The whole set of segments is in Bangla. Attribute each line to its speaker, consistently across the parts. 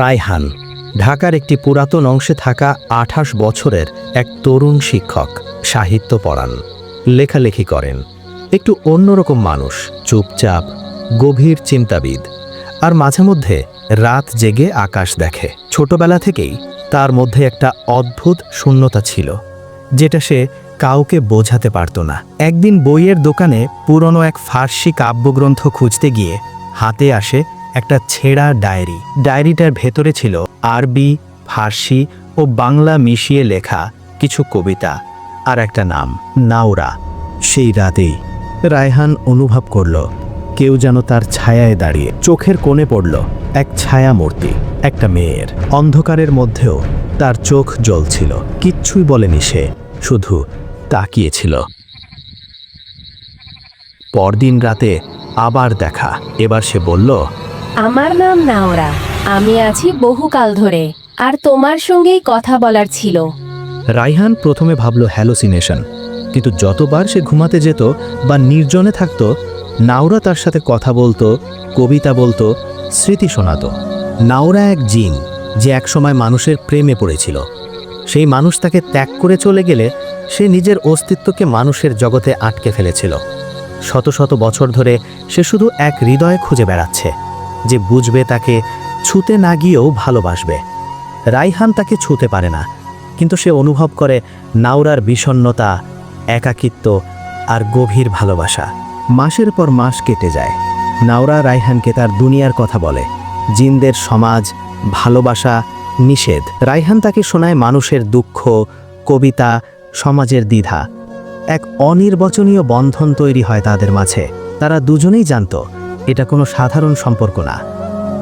Speaker 1: রায়হান, ঢাকার একটি পুরাতন অংশে থাকা আঠাশ বছরের এক তরুণ শিক্ষক, সাহিত্য পড়ান, লেখালেখি করেন। একটু অন্যরকম মানুষ, চুপচাপ, গভীর চিন্তাবিদ, আর মাঝে মধ্যে রাত জেগে আকাশ দেখে। ছোটবেলা থেকেই তার মধ্যে একটা অদ্ভুত শূন্যতা ছিল, যেটা সে কাউকে বোঝাতে পারত না। একদিন বইয়ের দোকানে পুরনো এক ফার্সি কাব্যগ্রন্থ খুঁজতে গিয়ে হাতে আসে একটা ছেঁড়া ডায়েরি। ডায়েরিটার ভেতরে ছিল আরবি, ফার্সি ও বাংলা মিশিয়ে লেখা কিছু কবিতা আর একটা নাম, নাওরা। সেই রাতেই রায়হান অনুভব করল, কেউ যেন তার ছায়ায় দাঁড়িয়ে চোখের কোণে পড়ল এক ছায়া মূর্তি একটা মেয়ের। অন্ধকারের মধ্যেও তার চোখ জ্বলছিল, কিচ্ছুই বলেনি সে, শুধু তাকিয়েছিল। পরদিন রাতে আবার দেখা, এবার সে বলল
Speaker 2: আমার নাম নাওরা। আমি আছি বহুকাল ধরে। আর তোমার সঙ্গেই কথা বলার ছিল।
Speaker 1: রাইহান প্রথমে ভাবল হ্যালোসিনেশন। কিন্তু যতবার সে ঘুমাতে যেত বা নির্জনে থাকতো, নাওরা তার সাথে কথা বলতো, কবিতা বলতো, স্মৃতি শোনাতো। নাওরা এক জিন যে একসময় মানুষের প্রেমে পড়েছিল। সেই মানুষ তাকে ত্যাগ করে চলে গেলে সে নিজের অস্তিত্বকে মানুষের জগতে আটকে ফেলেছিল। শত শত বছর ধরে সে শুধু এক হৃদয় খুঁজে বেড়াচ্ছে। যে বুঝবে তাকে ছুতে না গিয়েও ভালোবাসবে। রাইহান তাকে ছুতে পারে না, কিন্তু সে অনুভব করে নাওরার বিষণ্ণতা, একাকিত্ব আর গভীর ভালোবাসা। মাসের পর মাস কেটে যায়। নাওরা রাইহানকে তার দুনিয়ার কথা বলে। জিনদের সমাজ, ভালোবাসা নিষেধ। রাইহান তাকে শোনায় মানুষের দুঃখ, কবিতা, সমাজের দ্বিধা। এক অনির্বচনীয় বন্ধন তৈরি হয় তাদের মাঝে। তারা দুজনেই জানত এটা কোনো সাধারণ সম্পর্ক না।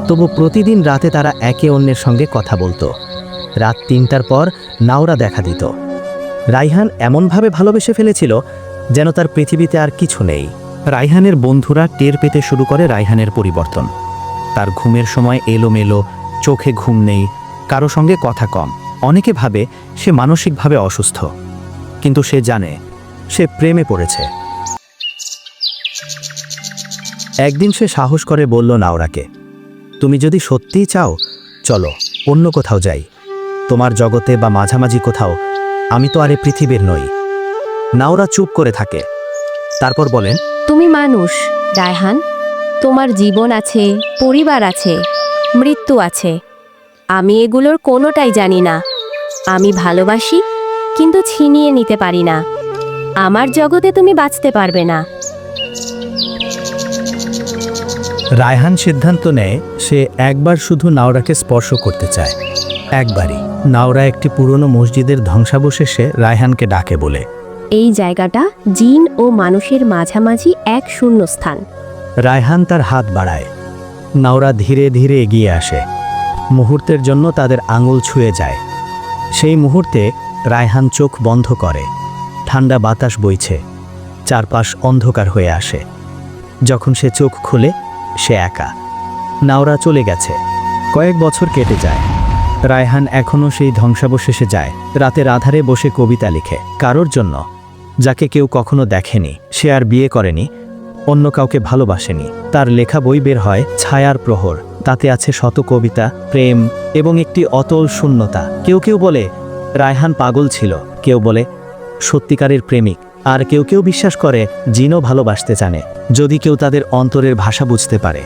Speaker 1: তবু প্রতিদিন রাতে তারা একে অন্যের সঙ্গে কথা বলতো। রাত তিনটার পর নাওরা দেখা দিত। রাইহান এমনভাবে ভালোবেসে ফেলেছিল যেন তার পৃথিবীতে আর কিছু নেই। রাইহানের বন্ধুরা টের পেতে শুরু করে রাইহানের পরিবর্তন। তার ঘুমের সময় এলোমেলো, চোখে ঘুম নেই, কারও সঙ্গে কথা কম। অনেকে ভাবে সে মানসিকভাবে অসুস্থ। কিন্তু সে জানে, সে প্রেমে পড়েছে। একদিন সে সাহস করে বলল নাওরাকে, তুমি যদি সত্যিই চাও, চলো, অন্য কোথাও যাই। তোমার জগতে বা মাঝামাঝি কোথাও, আমি তো আরে পৃথিবীর নই। নাওরা চুপ করে থাকে। তারপর বলেন,
Speaker 2: তুমি মানুষ, রায়হান। তোমার জীবন আছে, পরিবার আছে, মৃত্যু আছে। আমি এগুলোর কোনোটাই জানি না। আমি ভালোবাসি, কিন্তু ছিনিয়ে নিতে পারি না। আমার জগতে তুমি বাঁচতে পারবে না।
Speaker 1: রায়হান সিদ্ধান্ত নেয় সে একবার শুধু নাওরাকে স্পর্শ করতে চায়। একবারই। নাওরা একটি পুরনো মসজিদের ধ্বংসাবশেষে রায়হানকে ডাকে বলে।
Speaker 2: এই জায়গাটা জিন ও মানুষের মাঝামাঝি এক শূন্য স্থান
Speaker 1: রায়হান তার হাত বাড়ায়। নাওরা ধীরে ধীরে এগিয়ে আসে। মুহূর্তের জন্য তাদের আঙুল ছুঁয়ে যায়। সেই মুহূর্তে রায়হান চোখ বন্ধ করে। ঠান্ডা বাতাস বইছে। চারপাশ অন্ধকার হয়ে আসে। যখন সে চোখ খুলে সে একা। নাওরা চলে গেছে। কয়েক বছর কেটে যায়। রায়হান এখনও সেই ধ্বংসাবশেষে যায়। রাতের আধারে বসে কবিতা লিখে। কারোর জন্য। যাকে কেউ কখনো দেখেনি। সে আর বিয়ে করেনি। অন্য কাউকে ভালোবাসেনি। তার লেখা বই বের হয় ছায়ার প্রহর। তাতে আছে শত কবিতা, প্রেম এবং একটি অতল শূন্যতা। কেউ কেউ বলে, রায়হান পাগল ছিল। কেউ বলে, সত্যিকারের প্রেমিক। আর কেউ কেউ বিশ্বাস করে জিনও ভালোবাসতে জানে, যদি কেউ তাদের অন্তরের ভাষা বুঝতে পারে।